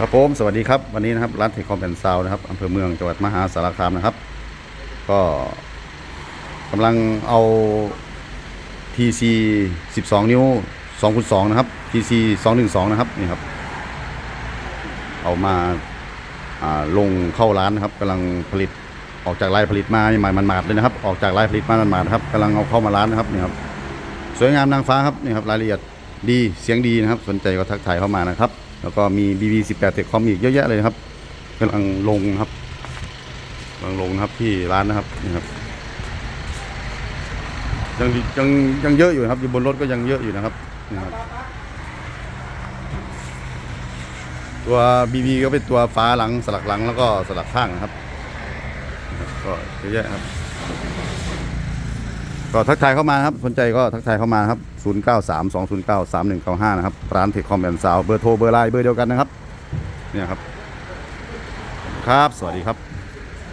ครับผมสวัสดีครับวันนี้นะครับร้านเทคคอมแอนด์ซาวนะครับอำเภอเมืองจังหวัดมหาสารคามนะครับ ก็กำลังเอา TC 12 นิ้ว2คูณ2นะครับ TC 212 นะครับนี่ครับ เอามาาลงเข้าร้านนะครับกำลังผลิตออกจากลายผลิตมาใหม่มันหมาดเลยนะครับ ออกจากลายผลิตมามันหมาดครับกำลังเอาเข้ามาร้านนะครับนี่ครับสวยงามนางฟ้าครับนี่ครับรายละเอียดดีเสียงดีนะครับ สนใจก็ทักทายเข้ามานะครับ แล้วก็มี BB 18 เทคคอมอีกเยอะแยะเลยครับกำลังลงครับกำลังลงครับที่ร้านนะครับนี่ครับยังยังยังเยอะอยู่ครับอยู่บนรถก็ยังเยอะอยู่นะครับนี่ครับ ตัว BB ก็เป็นตัวฟ้าหลังสลักหลังแล้วก็สลักข้างนะครับนะครับก็เยอะแยะครับ ก็ทักทายเข้ามาครับสนใจก็ทักทายเข้ามาครับ 0 9 3 2 0 9 3 1 9 5 นะครับ ร้านเทคคอมแอนด์ซาวเบอร์โทรเบอร์ไลน์เบอร์เดียวกันนะครับ เนี่ยครับ ครับ สวัสดีครับ